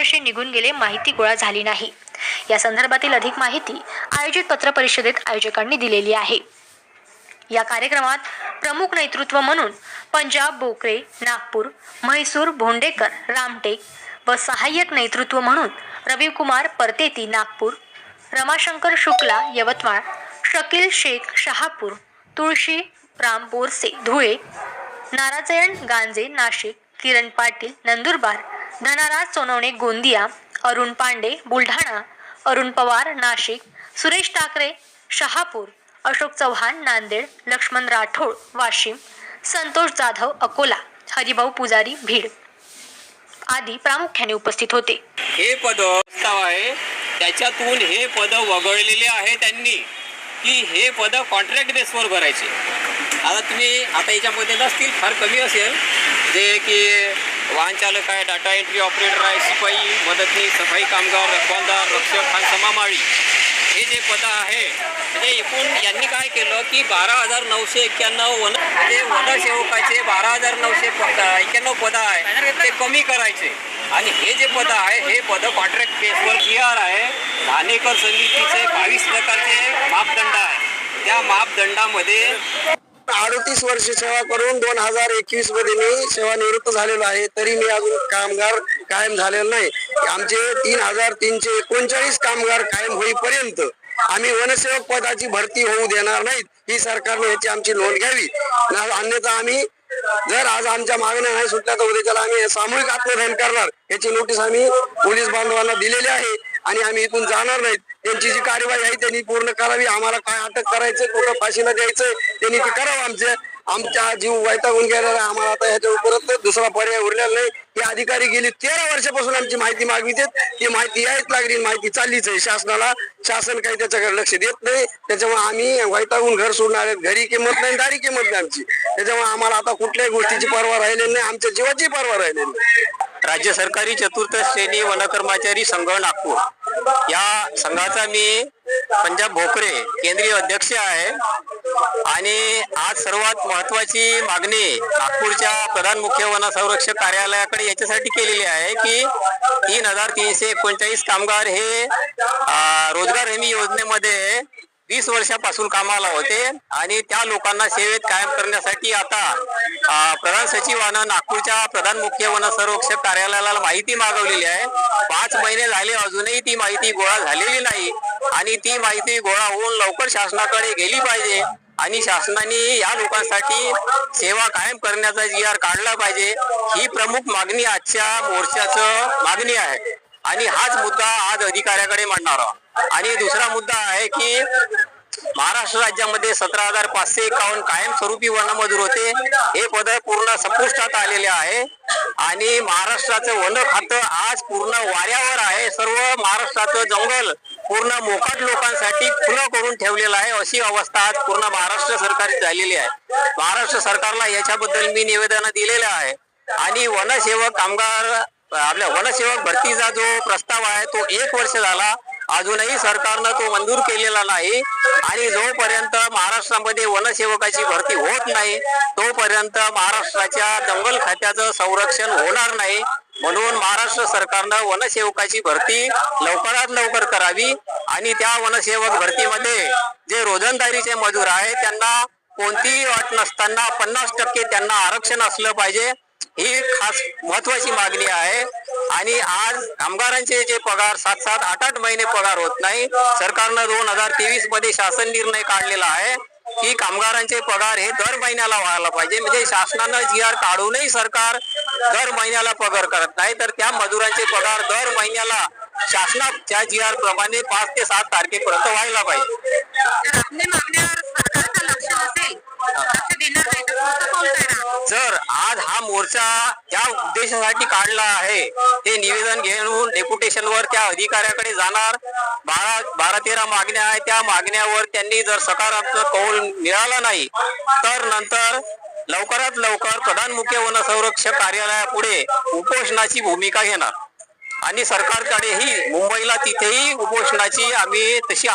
वर्षे निघून गेले माहिती गोळा झाली नाही. या संदर्भातील अधिक माहिती आयोजित पत्रपरिषदेत आयोजकांनी दिलेली आहे. या कार्यक्रमात प्रमुख नेतृत्व म्हणून पंजाब बोकरे नागपूर म्हैसूर भोंडेकर रामटेक व सहाय्यक नेतृत्व म्हणून रविकुमार परतेती नागपूर रमाशंकर शुक्ला यवतमाळ शकील शेख शहापूर तुळशी राम बोरसे धुळे नारायण गांजे नाशिक किरण पाटील नंदुरबार धनाराज सोनवणे गोंदिया अरुण पांडे बुलढाणा अरुण पवार नाशिक सुरेश ठाकरे शहापूर अशोक चव्हाण नांदेड लक्ष्मण राठोड वाशिम संतोष जाधव अकोला हरिभाऊ पुजारी भीड आदी प्रामुख्याने उपस्थित होते. हे पद आहे. त्याच्यातून हे पद वगळलेले आहे त्यांनी. की हे पद कॉन्ट्रॅक्ट बेसवर भरायचे. आता तुम्ही आता याच्यामध्ये नसतील फार कमी असेल. जे की वाहन चालक आहे डाटा एंट्री ऑपरेटर आहे शिपाई मदतनीस सफाई कामगार रखवालदार रक्षक आणि समामाळी. हे जे पद आहे म्हणजे एकूण यांनी काय केलं की बारा हजार नऊशे एक्क्याण्णव वन जे वनसेवकाचे बारा हजार नऊशे एक्क्याण्णव पद आहे ते कमी करायचे. आणि हे जे पद आहे हे पद कॉन्ट्रॅक्ट बेसवर जी आर आहे. धानेकर समितीचे बावीस प्रकारचे मापदंड आहे. त्या मापदंडामध्ये अडतीस वर्ष सेवा करून दोन हजार एकवीसमध्ये मी सेवानिवृत्त झालेलो आहे. तरी मी अजून कामगार कायम झालेलो नाही. आमचे तीन हजार तीनशे एकोणचाळीस कामगार कायम होईपर्यंत आम्ही वनसेवक पदाची भरती होऊ देणार नाहीत. ही सरकारने याची आमची नोंद घ्यावी. अन्यथा आम्ही जर आज आमच्या मागण्या नाही सुटल्या तर उद्या आम्ही सामूहिक आत्मदहन करणार. याची नोटीस आम्ही पोलीस बांधवांना दिलेली आहे. आणि आम्ही इथून जाणार नाहीत. त्यांची जी कार्यवाही आहे त्यांनी पूर्ण करावी. आम्हाला काय अटक करायचं कुठं फाशीला द्यायचं त्यांनी ते करावं आमचे. आमचा जीव वैतागून गेलेला आम्हाला आता ह्याच्या उपर दुसरा पर्याय उरलेला नाही. हे अधिकारी गेली तेरा वर्षापासून आमची माहिती मागवितात. ती माहिती यायच लागली माहिती चाललीच आहे. शासनाला शासन काही त्याच्याकडे लक्ष देत नाही. त्याच्यामुळे आम्ही वैतागून घर सोडणार आहेत. घरी किंमत नाही दारी किंमत नाही आमची. त्याच्यामुळे आम्हाला आता कुठल्याही गोष्टीची पर्वा राहिलेली नाही. आमच्या जीवाची पर्वा राहिलेली नाही. राज्य सरकारी चतुर्थ श्रेणी वनकर्मचारी संघ नागपूर. या संघाचा मी पंजाब भोकरे केंद्रीय अध्यक्ष आहे. आणि आज सर्वात महत्वाची मागणी नागपूरच्या प्रधान मुख्य वन संरक्षक कार्यालयाकडे याच्यासाठी केलेली आहे की तीन हजार तीनशे एकोणचाळीस कामगार हे रोजगार हमी योजनेमध्ये वीस वर्षापासून कामाला होते आणि त्या लोकांना सेवेत कायम करण्यासाठी आता प्रधान सचिवानं नागपूरच्या प्रधान मुख्य वन संरक्षक कार्यालयाला माहिती मागवलेली आहे. पाच महिने झाले अजूनही ती माहिती गोळा झालेली नाही आणि ती माहिती गोळा होऊन लवकर शासनाकडे गेली पाहिजे आणि शासनाने या लोकांसाठी सेवा कायम करण्याचा जी आर काढला पाहिजे ही प्रमुख मागणी आजच्या मोर्चाचं मागणी आहे. आणि हाच मुद्दा आज अधिकाऱ्याकडे मांडणार आहोत. आणि दुसरा मुद्दा आहे की महाराष्ट्र राज्यामध्ये सतरा हजार पाचशे एकावन्न कायमस्वरूपी वनमजूर होते. हे पद पूर्ण संपुष्टात आलेले आहे. आणि महाराष्ट्राचं वन खातं आज पूर्ण वाऱ्यावर आहे. सर्व महाराष्ट्राचं जंगल पूर्ण मोकाट लोकांसाठी खुलं करून ठेवलेलं आहे. अशी अवस्था आज पूर्ण महाराष्ट्र सरकारची झालेली आहे. महाराष्ट्र सरकारला याच्याबद्दल मी निवेदन दिलेलं आहे. आणि वनसेवक कामगार आपल्या वनसेवक भरतीचा जो प्रस्ताव आहे तो एक वर्ष झाला. अजूनही सरकारनं तो मंजूर केलेला नाही. आणि जोपर्यंत महाराष्ट्रामध्ये वनसेवकाची भरती होत नाही तोपर्यंत महाराष्ट्राच्या जंगल खात्याचं संरक्षण होणार नाही. म्हणून महाराष्ट्र सरकारनं वनसेवकाची भरती लवकरात लवकर करावी. आणि त्या वनसेवक भरतीमध्ये जे रोजंदारीचे मजूर आहे त्यांना कोणतीही अट नसताना पन्नास टक्के त्यांना आरक्षण असलं पाहिजे. ही खास महत्वाची मागणी आहे. आणि आज कामगारांचे जे पगार सात सात आठ आठ महिने पगार होत नाही. सरकारनं दोन हजार तेवीसमध्ये शासन निर्णय काढलेला आहे. की कामगारांचे पगार हे दर महिन्याला व्हायला पाहिजे. म्हणजे शासनानं जी आर काढूनही सरकार दर महिन्याला पगार करत नाही. तर त्या मजुरांचे पगार दर महिन्याला शासनाच्या जी आर प्रमाणे पाच ते सात तारखेपर्यंत व्हायला पाहिजे. लक्ष देणार नाही तर पुढचं पाऊल काय राहणार? जर आज हा मोर्चा ज्या उद्देशासाठी काढला आहे. ते निवेदन घेऊन डेप्युटेशन वर त्या अधिकाऱ्याकडे जाणार. बारा बारा तेरा मागण्या आहे त्या मागण्यावर त्यांनी जर सकारात्मक कौल मिळाला नाही तर नंतर लवकरात लवकर प्रधान मुख्य वन संरक्षक कार्यालयापुढे उपोषणाची भूमिका घेणार. आणि सरकारकडेही मुंबईला तिथेही उपोषणाची आम्ही तशी